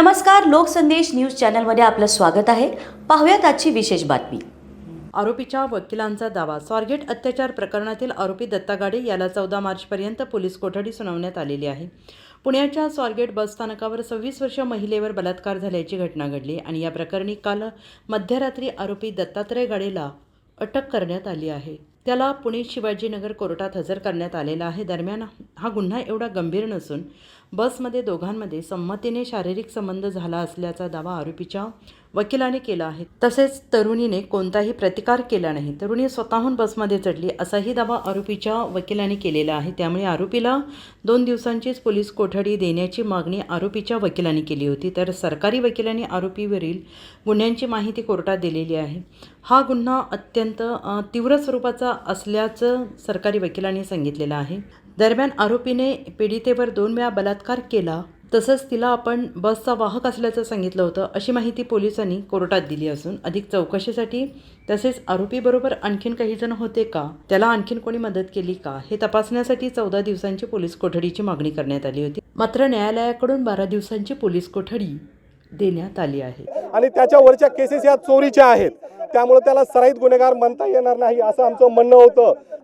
नमस्कार लोकसंदेश न्यूज चॅनलमध्ये आपलं स्वागत आहे. पाहूयात आजची विशेष बातमी. आरोपीच्या वकिलांचा दावा. स्वारगेट अत्याचार प्रकरणातील आरोपी दत्ता गाडे याला चौदा मार्चपर्यंत पोलीस कोठडी सुनावण्यात आलेली आहे. पुण्याच्या स्वारगेट बसस्थानकावर सव्वीस वर्ष महिलेवर बलात्कार झाल्याची घटना घडली आणि या प्रकरणी काल मध्यरात्री आरोपी दत्तात्रय गाडेला अटक करण्यात आली आहे. त्याला पुणे शिवाजीनगर कोर्टात हजर करण्यात आलेला आहे. दरम्यान हा गुन्हा एवढा गंभीर नसून बसमध्ये दोघांमध्ये संमतीने शारीरिक संबंध झाला असल्याचा दावा आरोपीच्या वकिलाने केला आहे. तसेच तरुणीने कोणताही प्रतिकार केला नाही. तरुणी स्वतःहून बसमध्ये चढली असाही दावा आरोपीच्या वकिलाने केलेला आहे. त्यामुळे आरोपीला दोन दिवसांचीच पोलीस कोठडी देण्याची मागणी आरोपीच्या वकिलांनी केली होती. तर सरकारी वकिलांनी आरोपीवरील गुन्ह्यांची माहिती कोर्टात दिलेली आहे. हा गुन्हा अत्यंत तीव्र स्वरूपाचा असल्याचं सरकारी वकिलांनी सांगितलेलं आहे. दरम्यान आरोपीने पीडितेवर दोन वेळा बलात्कार केला तसंच तिला आपण बसचा वाहक असल्याचं सांगितलं होतं अशी माहिती पोलिसांनी कोर्टात दिली असून अधिक चौकशीसाठी तसेच आरोपीबरोबर आणखीन काही जण होते का त्याला आणखीन कोणी मदत केली का हे तपासण्यासाठी चौदा दिवसांची पोलीस कोठडीची मागणी करण्यात आली होती. मात्र न्यायालयाकडून बारा दिवसांची पोलीस कोठडी देण्यात आली आहे. आणि त्याच्यावरच्या केसेस या चोरीच्या आहेत. त्यामुळे त्याला सराईत गुन्हेगार म्हणता येणार नाही असं आमचं म्हणणं होतं.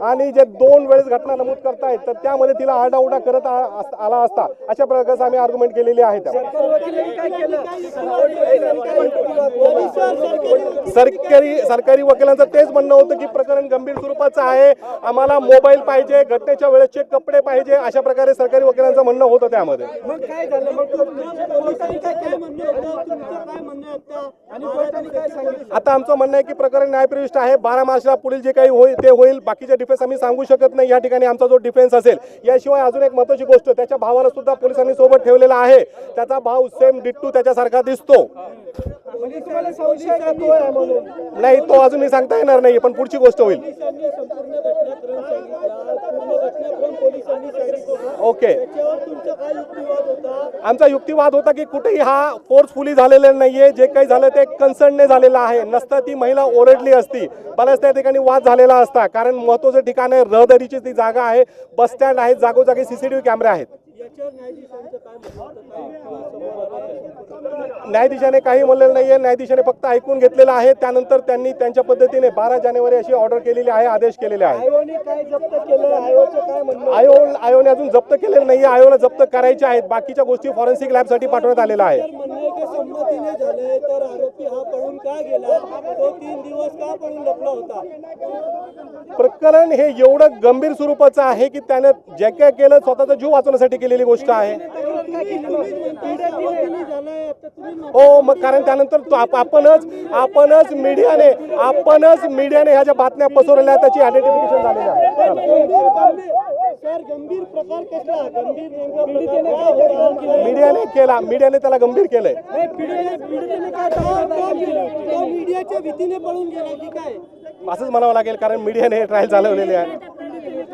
आणि जे दोन वेळेस घटना नमूद करतायत तर त्यामध्ये तिला आरडाओरडा करत आला असता. अशा प्रकारचं आम्ही आर्ग्युमेंट केलेली आहे सरकारी सरकारी वकिलांचं तेच म्हणणं होतं की प्रकरण गंभीर स्वरूपाचं आहे. आम्हाला मोबाईल पाहिजे घटनेच्या वेळेसचे कपडे पाहिजे अशा प्रकारे सरकारी वकिलांचं म्हणणं होतं त्यामध्ये. आता आमचं म्हणणं आहे की प्रकरण न्यायप्रविष्ट आहे. बारा मार्चला पुढील जे काही होईल ते होईल. बाकीचे डिफेन्स आम्ही सांगू शकत नाही. या ठिकाणी आमचा जो डिफेन्स असेल याशिवाय अजून एक महत्वाची गोष्ट त्याच्या भावाला सुद्धा पोलिसांनी सोबत ठेवलेला आहे. त्याचा भाव सेम डिट्टू त्याच्यासारखा दिसतो. नाही तो अजून मी सांगता येणार नाही पण पुढची गोष्ट होईल. ओके. आमचा युक्तिवाद होता की कुठेही हा फोर्सफुली झालेला नाहीये. जे काही झालं ते कन्सर्नने झालेलं आहे. नसता ती महिला ओरडली असती. बऱ्याच त्या ठिकाणी वाद झालेला असता. कारण महत्वाचं ठिकाण आहे रहदारीची ती जागा आहे. बस स्टँड आहे जागोजागी सीसीटीव्ही कॅमेरे आहेत. न्यायाधीशाने काही म्हणलेलं नाहीये. न्यायाधीशाने फक्त ऐकून घेतलेलं आहे. त्यानंतर त्यांनी त्यांच्या पद्धतीने बारा जानेवारी अशी ऑर्डर केलेली आहे आदेश केलेले आहे. आयोने काय जप्त केलं? आयोचं काय म्हणणं आयो आयोने अजून जप्त केलेलं नाहीये. आयोला जप्त करायचे आहेत. बाकीच्या गोष्टी फॉरेन्सिक लॅबसाठी पाठवण्यात आलेल्या आहे आहे हा प्रकरण हे एवढं गंभीर स्वरूपाचं आहे की त्याने जे काय केलं स्वतःचा जीव वाचवण्यासाठी केलेली गोष्ट आहे. हो मग कारण त्यानंतर आपणच आपणच मीडियाने आपणच मीडियाने ह्या ज्या बातम्या पसरवल्या त्याची आयडेंटिफिकेशन झालेली आहे. मीडियाने केला. मीडियाने त्याला गंभीर केलंय. मीडियाच्या भीतीने पळून गेला की काय असंच म्हणावं लागेल कारण मीडियाने ट्रायल चालवलेली आहे.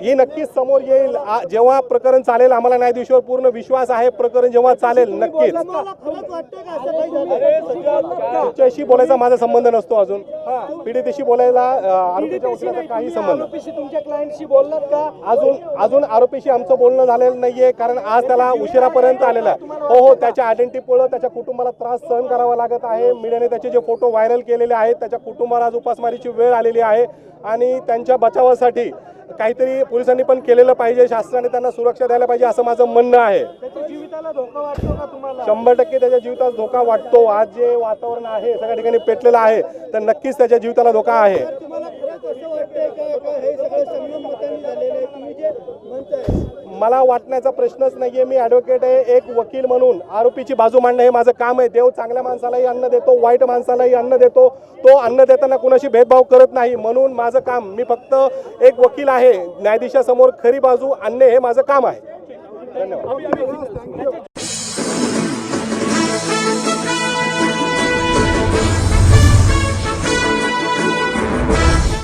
ही नक्कीच समोर येईल. जेव्हा प्रकरण चालेल आम्हाला न्यायाधीशावर पूर्ण विश्वास आहे प्रकरण जेव्हा चालेल नक्कीच. तिच्याशी बोलायचा माझा संबंध नसतो अजून. पीडितेशी बोलायला अ, आरोपीच्या वकिलाचा काही संबंध. आरोपीशी तुमच्या क्लायंटशी बोललात का? अजून अजून आरोपीशी आमचं बोलणं झालेलं नाहीये कारण आज त्याला उशिरापर्यंत आलेला आहे. हो हो त्याच्या आयडेंटिटीमुळे त्याच्या कुटुंबाला त्रास सहन करावा लागत आहे. मीडियाने त्याचे जे फोटो व्हायरल केलेले आहेत त्याच्या कुटुंबाला आज उपासमारीची वेळ आलेली आहे. आणि त्यांच्या बचावासाठी काहीतरी पोलिसांनी पण केलेलं पाहिजे शासनाने त्यांना सुरक्षा द्यायला पाहिजे असं माझं म्हणणं आहे. शंभर टक्के त्याच्या जीविताला धोका वाटतो. आज जे वातावरण आहे सगळ्या ठिकाणी पेटलेलं आहे तर नक्कीच त्याच्या जीविताला धोका आहे. हे मला वाटण्याचा प्रश्नच नाहीये. मी ॲडव्होकेट आहे एक वकील म्हणून. आरोपीची बाजू मांडणं हे माझं काम आहे. देव चांगल्या माणसालाही अन्न देतो वाईट माणसालाही अन्न देतो. तो अन्न देताना कुणाशी भेदभाव करत नाही. म्हणून माझं काम मी फक्त एक वकील आहे. न्यायाधीशासमोर खरी बाजू आणणे हे माझं काम आहे. धन्यवाद.